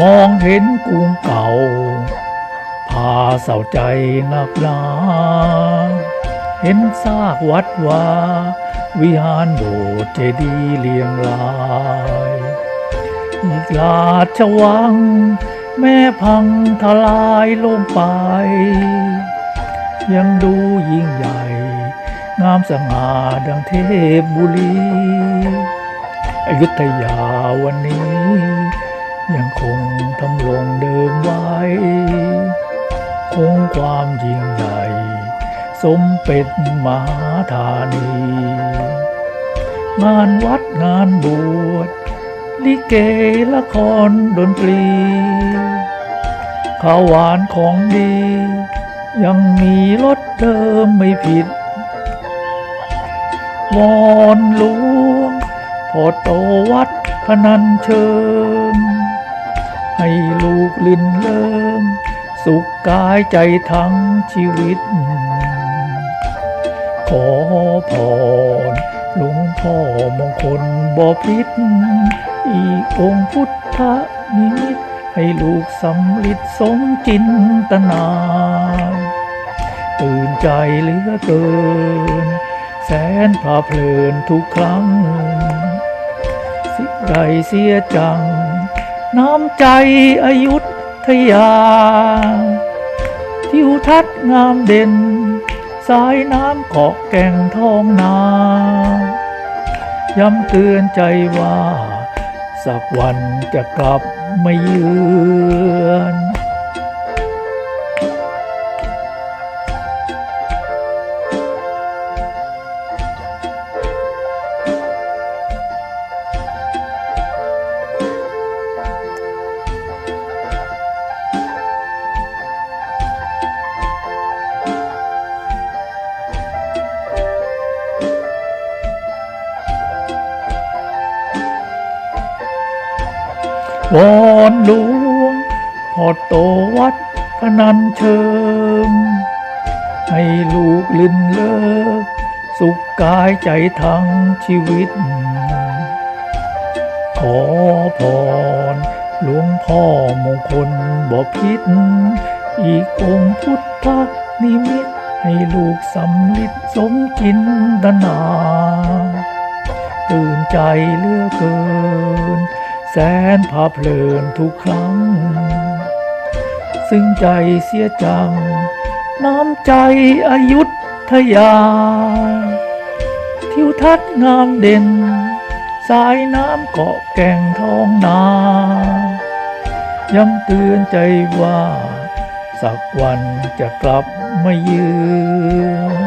มองเห็นกรุงเก่า พาเศร้าใจหนักหนาเห็นซากวัดวาวิหารโบสถ์เจดีย์เลียงรายอีกลาชวัง แม่พังทลายลงไป ยังดูยิ่งใหญ่ งามสง่าดังเทพบุรี อยุธยาวันนี้ ยังคงทำลงเดิมไว้ คงความยิ่งใหญ่ สมเป็นมหาธานี งานวัดงานบวชลิเกละครดนตรี ข้าวหวานของดี ยังมีรสเดิมไม่ผิด วอนหลวงพอโตวัดพนันเชิญ ให้ลูกลินเลิมสุขกายใจทั้งชีวิต ขอพรหลวงพ่อมงคลบอพิษอีองค์พุทธนิมิตให้ลูกสำลิดสมจินตนา ตื่นใจเหลือเกิน แสนพาเพลินทุกครั้ง สิใดเสียจัง น้ำใจอายุทยา ทิวทัศน์งามเด่น สายน้ำเกาะแก่งทองนา ย้ำเตือนใจว่า สักวันจะกลับมาเยือน วอนหลวงพ่อโตวัดพนันเชิง ให้ลูกลินเลิก สุขกายใจทั้งชีวิต ขอพรหลวงพ่อมงคลบ่พิษ อีกองค์พุทธนิมิตให้ลูกสำลิดสมจินตนา ตื่นใจเลือเกิน สนพาเพลินทุกครั้ง ซึ่งใจเสียจัง น้ำใจอายุทยา ทิวทัศน์งามเด่น สายน้ำเกาะแก่งทองนาย้ำเตือนใจว่า สักวันจะกลับมาเยือน